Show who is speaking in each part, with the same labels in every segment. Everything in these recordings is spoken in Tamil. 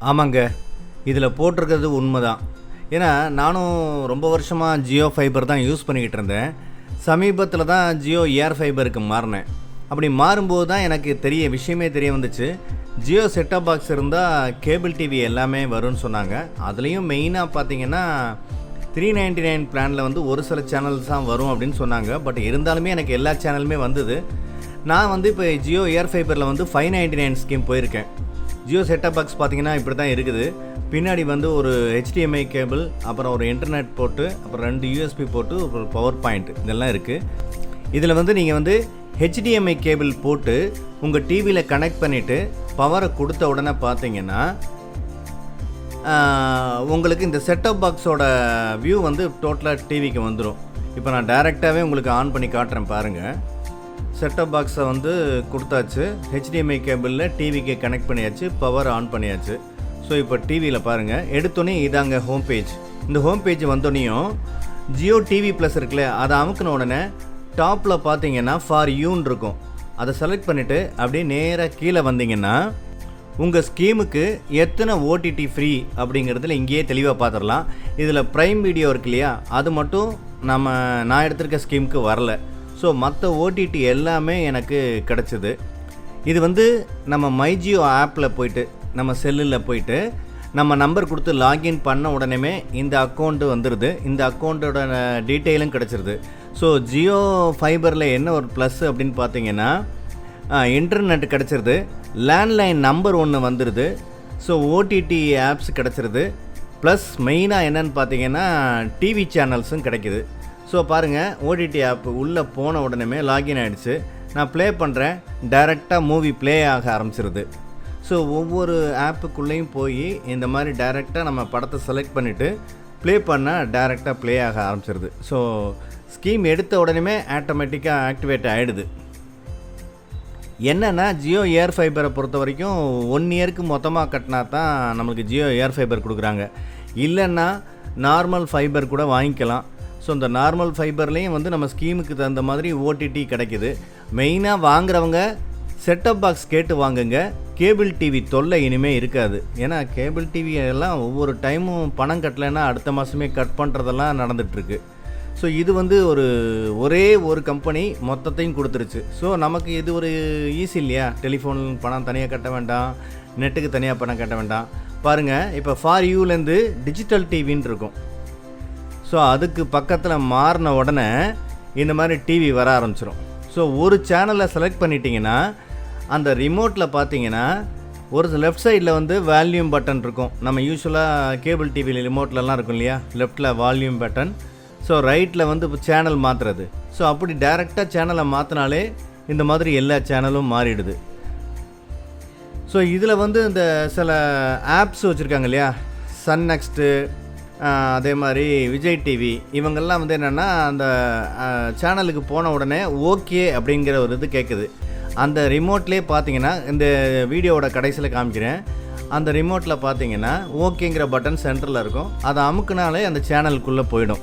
Speaker 1: ஆமாங்க. இதில் போட்டிருக்கிறது உண்மைதான். ஏன்னா நானும் ரொம்ப வருஷமாக ஜியோ ஃபைபர் தான் யூஸ் பண்ணிக்கிட்டு இருந்தேன். சமீபத்தில் தான் ஜியோ ஏர் ஃபைபருக்கு மாறினேன். அப்படி மாறும்போது தான் எனக்கு தெரிய விஷயமே தெரிய வந்துச்சு. ஜியோ செட்டப் பாக்ஸ் இருந்தால் கேபிள் டிவி எல்லாமே வரும்னு சொன்னாங்க. அதுலேயும் மெயினாக பார்த்தீங்கன்னா த்ரீ நைன்டி நைன் பிளானில் வந்து ஒரு சில சேனல்ஸ் தான் வரும் அப்படின்னு சொன்னாங்க. பட் இருந்தாலுமே எனக்கு எல்லா சேனலுமே வந்தது. நான் வந்து இப்போ ஜியோ ஏர் ஃபைபரில் வந்து ஃபைவ் நைன்டி நைன் ஸ்கீம் போயிருக்கேன். ஜியோ செட்டப் பாக்ஸ் பார்த்தீங்கன்னா இப்படி தான் இருக்குது. பின்னாடி வந்து ஒரு ஹெச்டிஎம்ஐ கேபிள் அப்புறம் ஒரு இன்டர்நெட் போட்டு அப்புறம் ரெண்டு யூஎஸ்பி போட்டு ஒரு பவர் பாயிண்ட் இதெல்லாம் இருக்குது இதில் வந்து நீங்கள் வந்து ஹெச்டிஎம்ஐ கேபிள் போட்டு உங்கள் டிவியில் கனெக்ட் பண்ணிவிட்டு பவரை கொடுத்த உடனே பார்த்தீங்கன்னா உங்களுக்கு இந்த செட்டப் பாக்ஸோட வியூ வந்து டோட்டலாக டிவிக்கு வந்துடும் இப்போ நான் டைரெக்டாகவே உங்களுக்கு ஆன் பண்ணி காட்டுறேன் பாருங்கள் செட்டப் பாக்ஸை வந்து கொடுத்தாச்சு. ஹெச்டிஎம்ஐ கேபிளில் டிவிக்கு கனெக்ட் பண்ணியாச்சு. பவர் ஆன் பண்ணியாச்சு. ஸோ இப்போ டிவியில் பாருங்கள் எடுத்தோன்னே இதாங்க ஹோம் பேஜ் இந்த ஹோம் பேஜ் வந்தோடனையும் ஜியோ டிவி ப்ளஸ் இருக்குல்ல அதை அமுக்கின உடனே டாப்பில் பார்த்தீங்கன்னா ஃபார் யூன் இருக்கும். அதை செலக்ட் பண்ணிவிட்டு அப்படியே நேராக கீழே வந்தீங்கன்னா உங்கள் ஸ்கீமுக்கு எத்தனை ஓடிடி ஃப்ரீ அப்படிங்கிறதுல இங்கேயே தெளிவாக பார்த்துடலாம் இதில் ப்ரைம் வீடியோ இருக்கு இல்லையா அது மட்டும் நம்ம நான் எடுத்திருக்க ஸ்கீமுக்கு வரல. ஸோ மற்ற ஓடிடி எல்லாமே எனக்கு கிடச்சிது. இது வந்து நம்ம மைஜியோ ஆப்பில் போயிட்டு நம்ம செல்லில் போயிட்டு நம்ம நம்பர் கொடுத்து லாகின் பண்ண உடனே இந்த அக்கௌண்ட்டு வந்துடுது இந்த அக்கௌண்ட்டோட டீட்டெயிலும் கிடச்சிருது. ஸோ ஜியோ ஃபைபரில் என்ன ஒரு ப்ளஸ் அப்படின்னு பார்த்தீங்கன்னா இன்டர்நெட் கிடச்சிருது. லேண்ட்லைன் நம்பர் ஒன்று வந்துடுது ஸோ ஓடிடி ஆப்ஸ் கிடச்சிருது. ப்ளஸ் மெயினாக என்னன்னு பார்த்தீங்கன்னா டிவி சேனல்ஸும் கிடைக்கிது. ஸோ பாருங்கள் ஓடிடி ஆப் உள்ளே போன உடனே லாகின் ஆகிடுச்சு நான் ப்ளே பண்ணுறேன் டைரெக்டாக மூவி ப்ளே ஆக ஆரம்பிச்சிருது. ஸோ ஒவ்வொரு ஆப்புக்குள்ளேயும் போய் இந்த மாதிரி டைரெக்டாக நம்ம படத்தை செலக்ட் பண்ணிவிட்டு ப்ளே பண்ணால் டைரெக்டாக ப்ளே ஆக ஆரம்பிச்சிருது. ஸோ ஸ்கீம் எடுத்த உடனே ஆட்டோமேட்டிக்காக ஆக்டிவேட் ஆகிடுது என்னென்னா ஜியோ ஏர் ஃபைபரை பொறுத்த வரைக்கும் ஒன் இயருக்கு மொத்தமாக கட்டினா தான் நம்மளுக்கு ஜியோ ஏர் ஃபைபர் கொடுக்குறாங்க. இல்லைன்னா நார்மல் ஃபைபர் கூட வாங்கிக்கலாம். ஸோ இந்த நார்மல் ஃபைபர்லேயும் வந்து நம்ம ஸ்கீமுக்கு தகுந்த மாதிரி ஓடிடி கிடைக்குது. மெயினாக வாங்குறவங்க செட்டப் பாக்ஸ் கேட்டு வாங்குங்க. கேபிள் டிவி தொல்லை இனிமேல் இருக்காது. ஏன்னா கேபிள் டிவி எல்லாம் ஒவ்வொரு டைமும் பணம் கட்டலைன்னா அடுத்த மாதமே கட் பண்ணுறதெல்லாம் நடந்துகிட்ருக்கு ஸோ இது வந்து ஒரு ஒரே ஒரு கம்பெனி மொத்தத்தையும் கொடுத்துருச்சு. ஸோ நமக்கு இது ஒரு ஈஸி இல்லையா? டெலிஃபோன் பணம் தனியாக கட்ட வேண்டாம். நெட்டுக்கு தனியாக பணம் கட்ட வேண்டாம். பாருங்கள் இப்போ ஃபார் யூலேருந்து டிஜிட்டல் டிவின்னு இருக்கும். ஸோ அதுக்கு பக்கத்தில் மாறின உடனே இந்த மாதிரி டிவி வர ஆரம்பிச்சிடும் ஸோ ஒரு சேனலை செலக்ட் பண்ணிட்டீங்கன்னா அந்த ரிமோட்டில் பார்த்தீங்கன்னா ஒரு லெஃப்ட் சைடில் வந்து வால்யூம் பட்டன் இருக்கும். நம்ம யூஸ்வலாக கேபிள் டிவியில் ரிமோட்லலாம் இருக்கும் இல்லையா? லெஃப்ட்டில் வால்யூம் பட்டன் ஸோ ரைட்டில் வந்து சேனல் மாற்றுறது ஸோ அப்படி டைரெக்டாக சேனலை மாற்றினாலே இந்த மாதிரி எல்லா சேனலும் மாறிடுது. ஸோ இதில் வந்து இந்த சில ஆப்ஸ் வச்சுருக்காங்க இல்லையா? சன் நெக்ஸ்ட்டு அதே மாதிரி விஜய் டிவி இவங்கெல்லாம் வந்து என்னென்னா அந்த சேனலுக்கு போன உடனே ஓகே அப்படிங்கிற ஒரு இது கேட்குது அந்த ரிமோட்லேயே பார்த்தீங்கன்னா இந்த வீடியோவோட கடைசியில் காமிக்கிறேன். அந்த ரிமோட்டில் பார்த்தீங்கன்னா ஓகேங்கிற பட்டன் சென்டரில் இருக்கும். அதை அமுக்குனாலே அந்த சேனலுக்குள்ளே போயிடும்.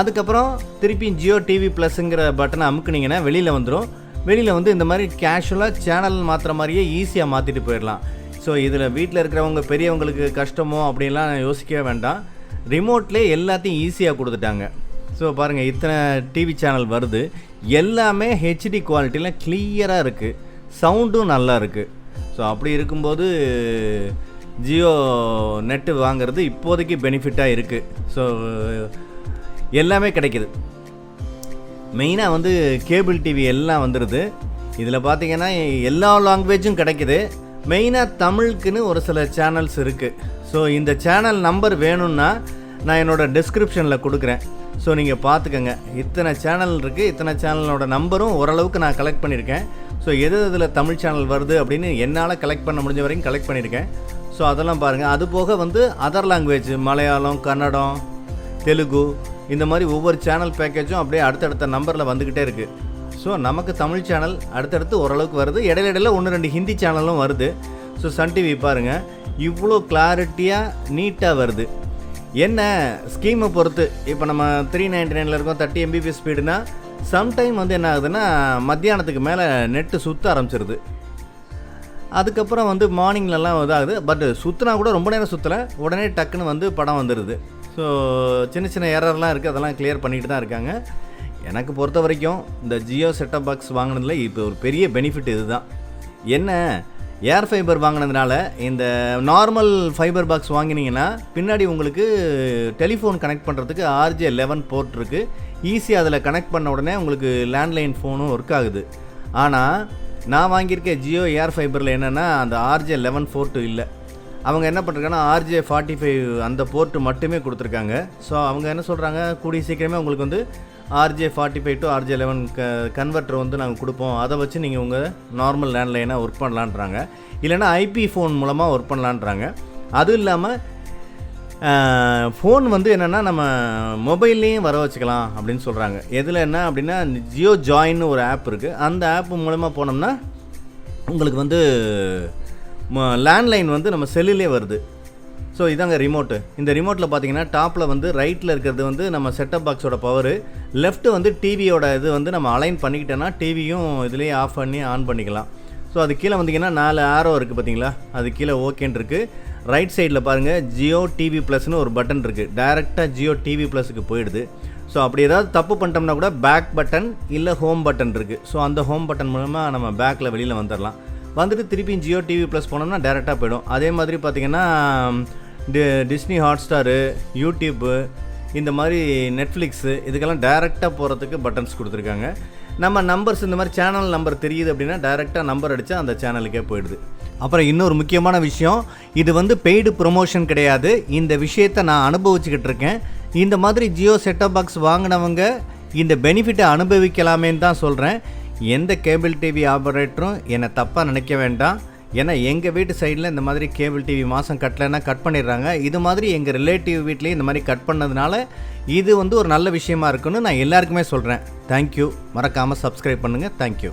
Speaker 1: அதுக்கப்புறம் திருப்பி ஜியோ டிவி ப்ளஸ்ங்கிற பட்டனை அமுக்குனீங்கன்னா வெளியில் வந்துடும் வெளியில் வந்து இந்த மாதிரி கேஷுவலாக சேனல் மாற்றுற மாதிரியே ஈஸியாக மாற்றிட்டு போயிடலாம். ஸோ இதில் வீட்டில் இருக்கிறவங்க பெரியவங்களுக்கு கஷ்டமோ அப்படின்லாம் யோசிக்கவே வேண்டாம். ரிமோட்லேயே எல்லாத்தையும் ஈஸியாக கொடுத்துட்டாங்க. ஸோ பாருங்கள் இத்தனை டிவி சேனல் வருது. எல்லாமே ஹெச்டி குவாலிட்டியில் கிளியராக இருக்குது சவுண்டும் நல்லா இருக்குது ஸோ அப்படி இருக்கும்போது ஜியோ நெட்டு வாங்குறது இப்போதைக்கு பெனிஃபிட்டாக இருக்குது ஸோ எல்லாமே கிடைக்கிது. மெயினாக வந்து கேபிள் டிவி எல்லாம் வந்துடுது இதில் பார்த்தீங்கன்னா எல்லா லாங்குவேஜும் கிடைக்கிது. மெயினாக தமிழுக்குன்னு ஒரு சில சேனல்ஸ் இருக்குது ஸோ இந்த சேனல் நம்பர் வேணும்னா நான் என்னோடய டிஸ்கிரிப்ஷனில் கொடுக்குறேன். ஸோ நீங்கள் பார்த்துக்கோங்க. இத்தனை சேனல் இருக்குது இத்தனை சேனலோட நம்பரும் ஓரளவுக்கு நான் கலெக்ட் பண்ணியிருக்கேன். ஸோ எது இதில் தமிழ் சேனல் வருது அப்படின்னு என்னால் கலெக்ட் பண்ண முடிஞ்ச வரைக்கும் கலெக்ட் பண்ணியிருக்கேன். ஸோ அதெல்லாம் பாருங்கள் அது போக வந்து அதர் லாங்குவேஜ் மலையாளம் கன்னடம் தெலுங்கு இந்த மாதிரி ஒவ்வொரு சேனல் பேக்கேஜும் அப்படியே அடுத்தடுத்த நம்பரில் வந்துக்கிட்டே இருக்குது ஸோ நமக்கு தமிழ் சேனல் அடுத்தடுத்து ஓரளவுக்கு வருது. இடையில இடையில ஒன்று ரெண்டு ஹிந்தி சேனலும் வருது. ஸோ சன் டிவி பாருங்கள் இவ்வளோ கிளாரிட்டியாக நீட்டாக வருது. என்ன ஸ்கீமை பொறுத்து இப்போ நம்ம த்ரீ நைன்டி நைனில் இருக்கோம் தேர்ட்டி எம்பிபி ஸ்பீடுனா சம்டைம் வந்து என்ன ஆகுதுன்னா மத்தியானத்துக்கு மேலே நெட்டு சுற்ற ஆரம்பிச்சிருது. அதுக்கப்புறம் வந்து மார்னிங்லலாம் இதாகுது பட் சுற்றினா கூட ரொம்ப நேரம் சுற்றலை உடனே டக்குன்னு வந்து படம் வந்துடுது ஸோ சின்ன சின்ன எரர்லாம் இருக்குது அதெல்லாம் கிளியர் பண்ணிட்டு தான் இருக்காங்க. எனக்கு பொறுத்த வரைக்கும் இந்த ஜியோ செட்டப் பாக்ஸ் வாங்கினதுல இப்போ ஒரு பெரிய பெனிஃபிட் இதுதான். என்ன ஏர் ஃபைபர் வாங்கினதுனால இந்த நார்மல் ஃபைபர் பாக்ஸ் வாங்கினீங்கன்னா பின்னாடி உங்களுக்கு டெலிஃபோன் கனெக்ட் பண்ணுறதுக்கு ஆர்ஜே லெவன் போர்ட் இருக்குது ஈஸியாக அதில் கனெக்ட் பண்ண உடனே உங்களுக்கு லேண்ட்லைன் ஃபோனும் ஒர்க் ஆகுது. ஆனால் நான் வாங்கியிருக்க ஜியோ ஏர் ஃபைபரில் என்னென்னா அந்த ஆர்ஜே லெவன் போர்ட்டு இல்லை. அவங்க என்ன பண்ணுறாங்கன்னா ஆர்ஜே ஃபார்ட்டி ஃபைவ் அந்த போர்ட்டு மட்டுமே கொடுத்துருக்காங்க. ஸோ அவங்க என்ன சொல்கிறாங்க கூடிய சீக்கிரமே உங்களுக்கு வந்து RJ forty five to RJ eleven க கன்வெர்ட்டர் வந்து நாங்கள் கொடுப்போம். அதை வச்சு நீங்கள் உங்கள் நார்மல் லேண்ட்லைனாக ஒர்க் பண்ணலான்றாங்க. இல்லைன்னா ஐபி ஃபோன் மூலமாக ஒர்க் பண்ணலான்றாங்க. அதுவும் இல்லாமல் ஃபோன் வந்து என்னென்னா நம்ம மொபைல்லையும் வர வச்சுக்கலாம் அப்படின்னு சொல்கிறாங்க எதில் என்ன அப்படின்னா ஜியோ ஜாயின்னு ஒரு ஆப் இருக்குது அந்த ஆப் மூலமாக போனோம்னா உங்களுக்கு வந்து லேண்ட்லைன் வந்து நம்ம செல்லுலே வருது. ஸோ இதாங்க ரிமோட்டு இந்த ரிமோட்டில் பார்த்தீங்கன்னா டாப்பில் வந்து ரைட்டில் இருக்கிறது வந்து நம்ம செட்டப் பாக்ஸோட பவர் லெஃப்ட்டு வந்து டிவியோட இது வந்து நம்ம அலைன் பண்ணிக்கிட்டோன்னா டிவியும் இதுலேயே ஆஃப் பண்ணி ஆன் பண்ணிக்கலாம். ஸோ அது கீழே வந்தீங்கன்னா நாலு ஆரோ இருக்குது பார்த்தீங்களா அது கீழே ஓகேன்னு இருக்குது ரைட் சைடில் பாருங்கள் ஜியோ டிவி ப்ளஸ்னு ஒரு பட்டன் இருக்குது டைரெக்டாக ஜியோ டிவி ப்ளஸுக்கு போயிடுது. ஸோ அப்படி ஏதாவது தப்பு பண்ணிட்டோம்னா கூட பேக் பட்டன் இல்லை ஹோம் பட்டன் இருக்குது ஸோ அந்த ஹோம் பட்டன் மூலமாக நம்ம பேக்கில் வெளியில் வந்துடலாம் வந்துட்டு திருப்பியும் ஜியோ டிவி ப்ளஸ் போனோம்னா டேரெக்டாக போயிடும். அதே மாதிரி பார்த்தீங்கன்னா டி டிஸ்னி ஹாட்ஸ்டாரு யூடியூப்பு இந்த மாதிரி நெட்ஃப்ளிக்ஸு இதுக்கெல்லாம் டைரெக்டாக போகிறதுக்கு பட்டன்ஸ் கொடுத்துருக்காங்க. நம்ம நம்பர்ஸ் இந்த மாதிரி சேனல் நம்பர் தெரியுது அப்படின்னா டைரெக்டாக நம்பர் அடித்தா அந்த சேனலுக்கே போயிடுது. அப்புறம் இன்னொரு முக்கியமான விஷயம் இது வந்து பெய்டு ப்ரொமோஷன் கிடையாது. இந்த விஷயத்தை நான் அனுபவிச்சுக்கிட்டு இருக்கேன். இந்த மாதிரி ஜியோ செட்டப் பாக்ஸ் வாங்கினவங்க இந்த பெனிஃபிட்டை அனுபவிக்கலாமேன்னு தான் சொல்கிறேன் எந்த கேபிள் டிவி ஆபரேட்டரும் என்னை தப்பாக நினைக்க வேண்டாம். ஏன்னா எங்கள் வீட்டு சைடில் இந்த மாதிரி கேபிள் டிவி மாதம் கட்டலைன்னா கட் பண்ணிடுறாங்க. இது மாதிரி எங்கள் ரிலேட்டிவ் வீட்லேயும் இந்த மாதிரி கட் பண்ணதுனால இது வந்து ஒரு நல்ல விஷயமா இருக்குன்னு நான் எல்லாருக்குமே சொல்கிறேன் தேங்க்யூ மறக்காமல் சப்ஸ்கிரைப் பண்ணுங்கள் தேங்க்யூ